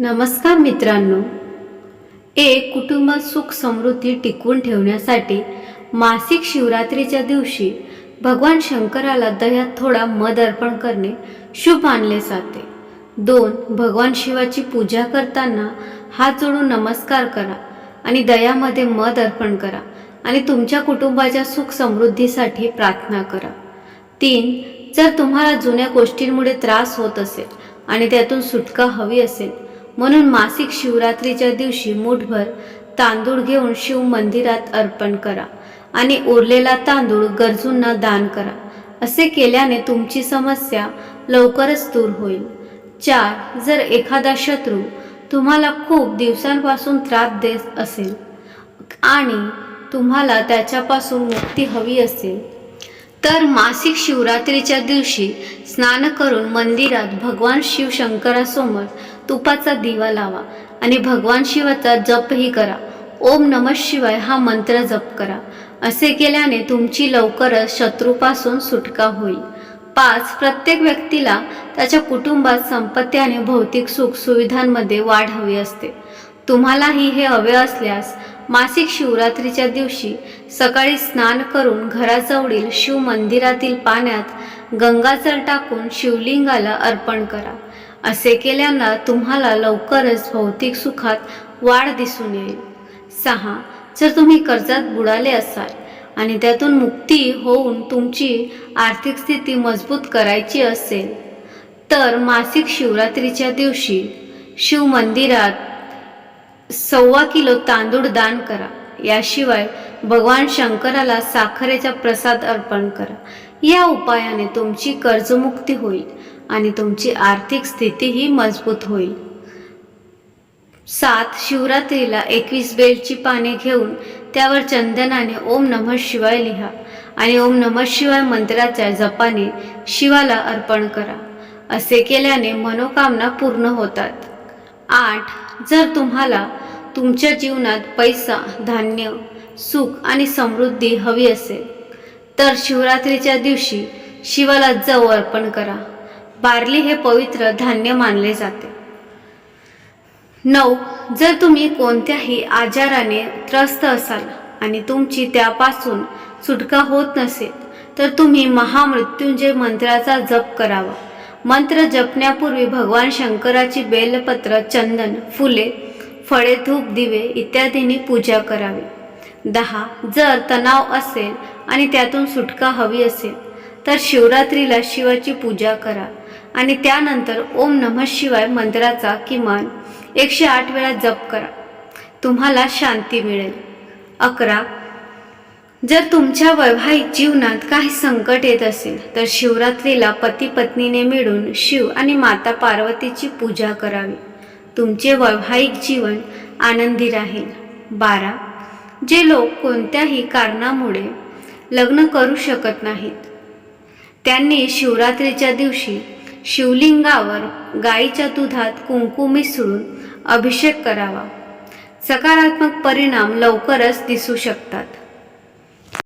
नमस्कार मित्रांनो. एक कुटुंब सुख समृद्धी टिकवून ठेवण्यासाठी मासिक शिवरात्रीच्या दिवशी भगवान शंकराला दह्यात थोडा मध अर्पण करणे शुभ मानले जाते. दोन भगवान शिवाची पूजा करताना हात जोडून नमस्कार करा आणि दयामध्ये मध अर्पण करा आणि तुमच्या कुटुंबाच्या सुख समृद्धीसाठी प्रार्थना करा. तीन जर तुम्हाला जुन्या गोष्टींमुळे त्रास होत असेल आणि त्यातून सुटका हवी असेल म्हणून मासिक शिवरात्रीच्या दिवशी मुठभर तांदूळ घेऊन शिव मंदिरात अर्पण करा आणि उरलेला तांदूळ गरजूंना दान करा. असे केल्याने तुमची समस्या लवकरच दूर होईल. चार जर एखादा शत्रू तुम्हाला खूप दिवसांपासून त्रास देत असेल आणि तुम्हाला त्याच्यापासून मुक्ती हवी असेल तर मासिक शिवरात्रीच्या दिवशी स्नान करून मंदिरात भगवान शिवशंकरासमोर तुपाचा दिवा लावा आणि भगवान शिवाचा जपही करा. ओम नम शिवाय हा मंत्र जप करा. असे केल्याने तुमची लवकरच शत्रूपासून सुटका होईल. पाच प्रत्येक व्यक्तीला त्याच्या कुटुंबात संपत्ती आणि भौतिक सुख सुविधांमध्ये वाढ हवी असते. तुम्हालाही हे हवे असल्यास मासिक शिवरात्रीच्या दिवशी सकाळी स्नान करून घराजवळील शिव मंदिरातील पाण्यात गंगाजल टाकून शिवलिंगाला अर्पण करा. असे केल्यानं तुम्हाला लवकरच भौतिक सुखात वाढ दिसून येईल. सहा जर तुम्ही कर्जात बुडाले असाल आणि त्यातून मुक्ती होऊन तुमची आर्थिक स्थिती मजबूत करायची असेल तर मासिक शिवरात्रीच्या दिवशी शिव मंदिरात सव्वा किलो तांदूळ दान करा. याशिवाय भगवान शंकराला साखरेचा प्रसाद अर्पण करा. या उपायाने तुमची कर्जमुक्ती होईल. आणि तुमची आर्थिक स्थितीही मजबूत होईल. सात शिवरात्रीला एकवीस बेलची पाने घेऊन त्यावर चंदनाने ओम नमः शिवाय लिहा आणि ओम नमः शिवाय मंत्राच्या जपाने शिवाला अर्पण करा. असे केल्याने मनोकामना पूर्ण होतात. आठ जर तुम्हाला तुमच्या जीवनात पैसा धान्य सुख आणि समृद्धी हवी असेल तर शिवरात्रीच्या दिवशी शिवाला जव अर्पण करा. बार्ली हे पवित्र धान्य मानले जाते. नऊ जर तुम्ही कोणत्याही आजाराने त्रस्त असाल आणि तुमची त्यापासून सुटका होत नसेल तर तुम्ही महामृत्युंजय मंत्राचा जप करावा. मंत्र जपण्यापूर्वी भगवान शंकराची बेलपत्र चंदन फुले फळे धूप दिवे इत्यादींनी पूजा करावी. दहा जर तणाव असेल आणि त्यातून सुटका हवी असेल तर शिवरात्रीला शिवाची पूजा करा. आणि त्यानंतर ओम नमः शिवाय मंत्राचा किमान एकशे आठ वेळा जप करा. तुम्हाला शांती मिळेल. अकरा जर तुमच्या वैवाहिक जीवनात काही संकट येत असेल तर शिवरात्रीला पती पत्नीने मिळून शिव आणि माता पार्वतीची पूजा करावी. तुमचे वैवाहिक जीवन आनंदी राहील. बारा जे लोक कोणत्याही कारणामुळे लग्न करू शकत नाहीत त्यांनी शिवरात्रीच्या दिवशी शिवलिंगावर गाईच्या दुधात कुंकू मिसळून अभिषेक करावा. सकारात्मक परिणाम लवकरच दिसू शकतात.